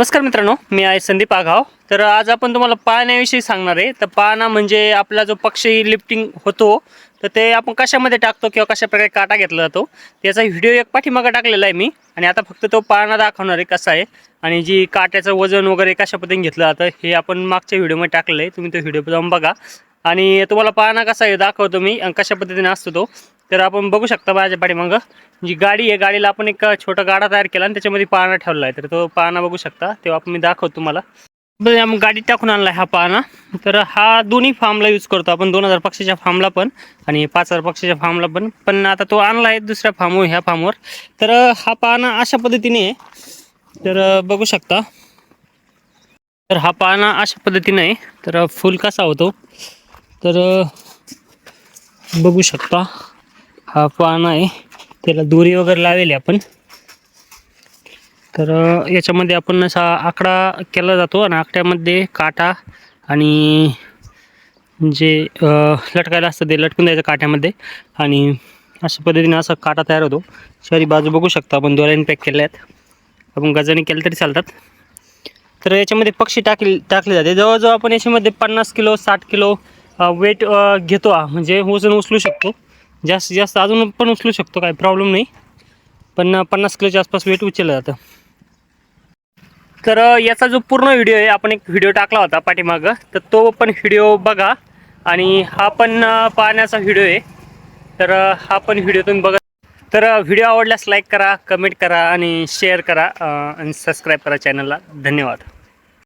नमस्कार मित्रांनो मी आहे संदीप आघाव. तर आज आपण तुम्हाला पाण्याविषयी सांगणार आहे. तर पाना म्हणजे आपला जो पक्षी लिफ्टिंग होतो तर ते आपण कशामध्ये टाकतो किंवा कशा प्रकारे काटा घेतला जातो त्याचा व्हिडिओ एक पाठीमागं टाकलेला आहे मी. आणि आता फक्त तो पाना दाखवणार आहे कसा आहे. आणि जी काट्याचं वजन वगैरे कशा पद्धतीने घेतलं जातं हे आपण मागच्या व्हिडिओमध्ये टाकलेलं आहे. तुम्ही तो व्हिडिओ जाऊन बघा. आणि तुम्हाला पाना कसा आहे दाखवतो मी कशा पद्धतीने असतो तो. तर आपण बघू शकता माझ्या पाठीमागं. जी गाडी आहे गाडीला आपण एक छोटा गाडा तयार केला आणि त्याच्यामध्ये पाळणा ठेवला आहे. तर तो पाळणा बघू शकता. तेव्हा आपण मी दाखवतो तुम्हाला. बरं गाडीत टाकून आणला हा पाळणा तर हा दोन्ही फार्मला यूज करतो आपण. दोन हजार पक्षीच्या फार्मला पण आणि पाच हजार पक्षीच्या फार्मला पण. पण आता तो आणला आहे दुसऱ्या फार्मवर ह्या फार्मवर तर हा पाळणा अशा पद्धतीने आहे. तर बघू शकता. तर हा पाळणा अशा पद्धतीने आहे. तर फुल कसा होतो? तर बघू शकता. हा पान आहे. त्याला दोरी वगैरे लावेल आपण. तर याच्यामध्ये आपण असा आकडा केला जातो आणि आकड्यामध्ये काटा आणि जे लटकायला असतं ते लटकून द्यायचं काट्यामध्ये. आणि अशा पद्धतीने असा काटा तयार होतो. शहरी बाजू बघू शकता आपण दोऱ्याने पॅक केल्या आहेत. आपण गजाने केलं तरी चालतात. तर याच्यामध्ये पक्षी टाकले टाकले जाते. जवळजवळ आपण याच्यामध्ये पन्नास किलो साठ किलो वेट घेतो म्हणजे वजन उचलू शकतो. जास्तीत जास्त अजून पण उचलू शकतो काही प्रॉब्लेम नाही. पण पन्नास किलोच्या आसपास वेट उचललं जातं. तर याचा जो पूर्ण व्हिडिओ आहे आपण एक व्हिडिओ टाकला होता पाठीमागं. तर तो पण व्हिडिओ बघा. आणि हा पण पाहण्याचा व्हिडिओ आहे. तर हा पण व्हिडिओ तुम्ही बघा. तर व्हिडिओ आवडल्यास लाईक करा कमेंट करा आणि शेअर करा आणि सबस्क्राईब करा चॅनलला धन्यवाद.